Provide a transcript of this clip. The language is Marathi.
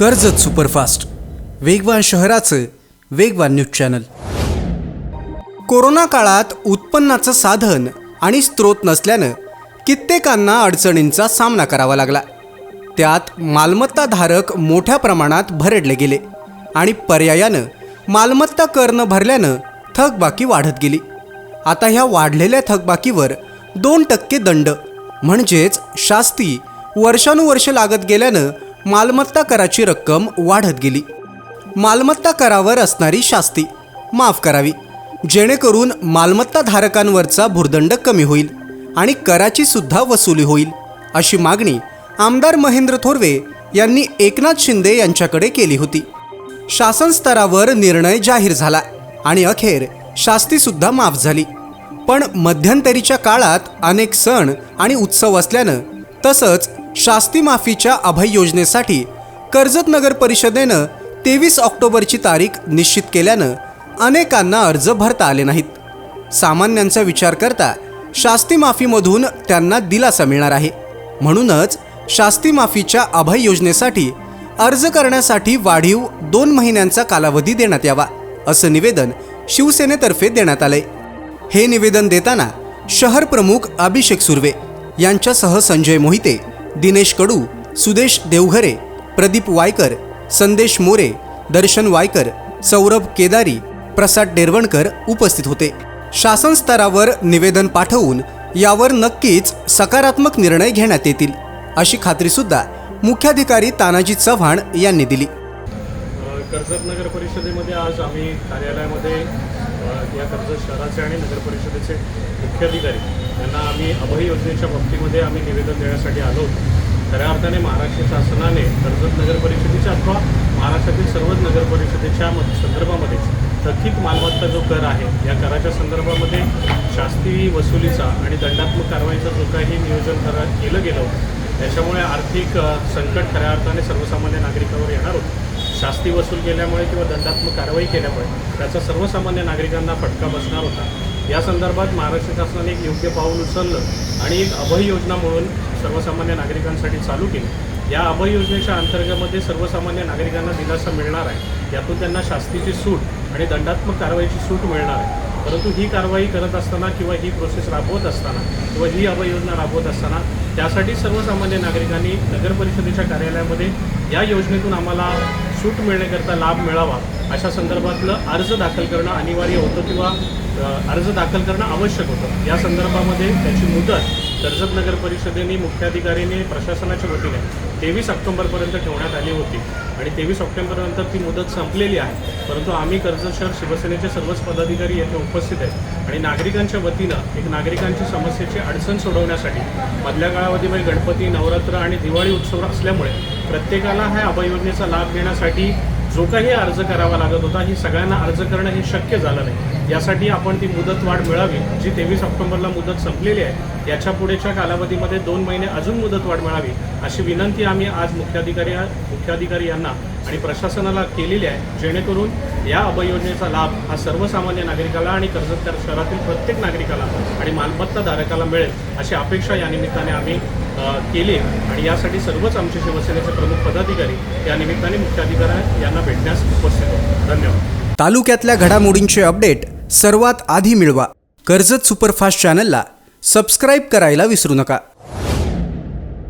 कर्जत सुपरफास्ट. वेगवान शहराचं वेगवान न्यूज चॅनल. कोरोना काळात उत्पन्नाचं साधन आणि स्रोत नसल्यानं कित्येकांना अडचणींचा सामना करावा लागला. त्यात मालमत्ताधारक मोठ्या प्रमाणात भरडले गेले आणि पर्यायानं मालमत्ता कर न भरल्यानं थकबाकी वाढत गेली. आता ह्या वाढलेल्या थकबाकीवर दोन टक्के दंड. म्हणजेच शास्ती वर्षानुवर्ष लागत गेल्यानं मालमत्ता कराची रक्कम वाढत गेली. मालमत्ता करावर असणारी शास्ती माफ करावी. जेणेकरून मालमत्ता धारकांवरचा भुर्दंड कमी होईल आणि कराची सुद्धा वसुली होईल अशी मागणी आमदार महेंद्र थोरवे यांनी एकनाथ शिंदे यांच्याकडे केली होती. शासन स्तरावर निर्णय जाहीर झाला आणि अखेर शास्तीसुद्धा माफ झाली. पण मध्यंतरीच्या काळात अनेक सण आणि उत्सव असल्यानं तसंच शास्ती माफीच्या अभय योजनेसाठी कर्जत नगर परिषदेनं तेवीस ऑक्टोबरची तारीख निश्चित केल्यानं अनेकांना अर्ज भरता आले नाहीत. सामान्यांचा विचार करता शास्ती माफीमधून त्यांना दिलासा मिळणार आहे. म्हणूनच शास्ती माफीच्या अभय योजनेसाठी अर्ज करण्यासाठी वाढीव दोन महिन्यांचा कालावधी देण्यात यावा असं निवेदन शिवसेनेतर्फे देण्यात आलंय. हे निवेदन देताना शहर प्रमुख अभिषेक सुर्वे यांच्यासह संजय मोहिते दिनेश कडू सुदेश देवघरे प्रदीप वायकर संदेश मोरे दर्शन वायकर सौरभ केदारी प्रसाद डेरवणकर उपस्थित होते. शासन स्तरावर निवेदन पाठवून यावर नक्कीच सकारात्मक निर्णय घेण्यात येतील अशी खात्रीसुद्धा मुख्याधिकारी तानाजी चव्हाण यांनी दिली. कर्जत नगर परिषदेमध्ये आज आम्ही कार्यालयामध्ये या कर्जत शहराचे आणि नगर परिषदेचे मुख्याधिकारी. यांना आम्ही अभय योजनेच्या बाबतीमध्ये आम्ही निवेदन देण्यासाठी आलो होतो. खऱ्या अर्थाने महाराष्ट्र शासनाने कर्जत नगर परिषदेच्या अथवा महाराष्ट्रातील सर्वच नगर परिषदेच्या म- संदर्भामध्ये थकीत मालमत्ता जो कर आहे या कराच्या संदर्भामध्ये शास्त्रीय वसुलीचा आणि दंडात्मक कारवाईचा जो काही नियोजन करा केलं गेलं होतं त्याच्यामुळे आर्थिक संकट खऱ्या अर्थाने सर्वसामान्य नागरिकावर येणार होतं. शास्ती वसूल केल्यामुळे किंवा दंडात्मक कारवाई केल्यामुळे त्याचा सर्वसामान्य नागरिकांना फटका बसणार होता. या संदर्भात महाराष्ट्र शासनाने एक योग्य पाऊल उचललं आणि एक अभय योजना म्हणून सर्वसामान्य नागरिकांसाठी चालू केली. या अभय योजनेच्या अंतर्गतमध्ये सर्वसामान्य नागरिकांना दिलासा मिळणार आहे. यातून त्यांना शास्तीची सूट आणि दंडात्मक कारवाईची सूट मिळणार आहे. परंतु ही कारवाई करत असताना किंवा ही प्रोसेस राबवत असताना किंवा ही अवयोजना राबवत असताना त्यासाठी सर्वसामान्य नागरिकांनी नगर परिषदेच्या कार्यालयामध्ये या योजनेतून आम्हाला सूट मिळण्याकरता लाभ मिळावा अशा संदर्भातलं अर्ज दाखल करणं अनिवार्य होतं किंवा अर्ज दाखल करणं आवश्यक होतं. या संदर्भामध्ये त्याची मुदत कर्जत नगर परिषदेने मुख्याधिकारीने प्रशासनाच्या वतीने तेवीस ऑक्टोबरपर्यंत ठेवण्यात आली होती आणि तेवीस ऑक्टोंबरनंतर ती मुदत संपलेली आहे. परंतु आम्ही कर्जत शहर शिवसेनेचे सर्वच पदाधिकारी येथे उपस्थित आहेत आणि नागरिकांच्या वतीनं एक नागरिकांची समस्येची अडचण सोडवण्यासाठी मधल्या काळामध्ये गणपती नवरात्र आणि दिवाळी उत्सव असल्यामुळे प्रत्येकाला ह्या अभय योजनेचा लाभ घेण्यासाठी जो काही अर्ज करावा लागत होता ही सगळ्यांना अर्ज करणं हे शक्य झालं नाही. यासाठी आपण ती मुदतवाढ मिळावी जी तेवीस ऑक्टोबरला मुदत संपलेली आहे. याच्या पुढेच्या कालावधीमध्ये दोन महिने अजून मुदतवाढ मिळावी अशी विनंती आम्ही आज मुख्याधिकारी मुख्याधिकारी यांना आणि प्रशासनाला केलेली आहे जेणेकरून या अभयोजनेचा लाभ हा सर्वसामान्य नागरिकाला आणि कर्जतदार शहरातील प्रत्येक नागरिकाला आणि मालमत्ता धारकाला मिळेल अशी अपेक्षा या निमित्ताने आम्ही केली. आणि यासाठी सर्वच आमचे शिवसेनेचे प्रमुख पदाधिकारी या निमित्ताने मुख्याधिकारी यांना भेटण्यास उपस्थित होते. धन्यवाद. तालुक्यातल्या घडामोडींचे अपडेट सर्वात आधी मिळवा. कर्जत सुपरफास्ट चॅनलला सबस्क्राईब करायला विसरू नका.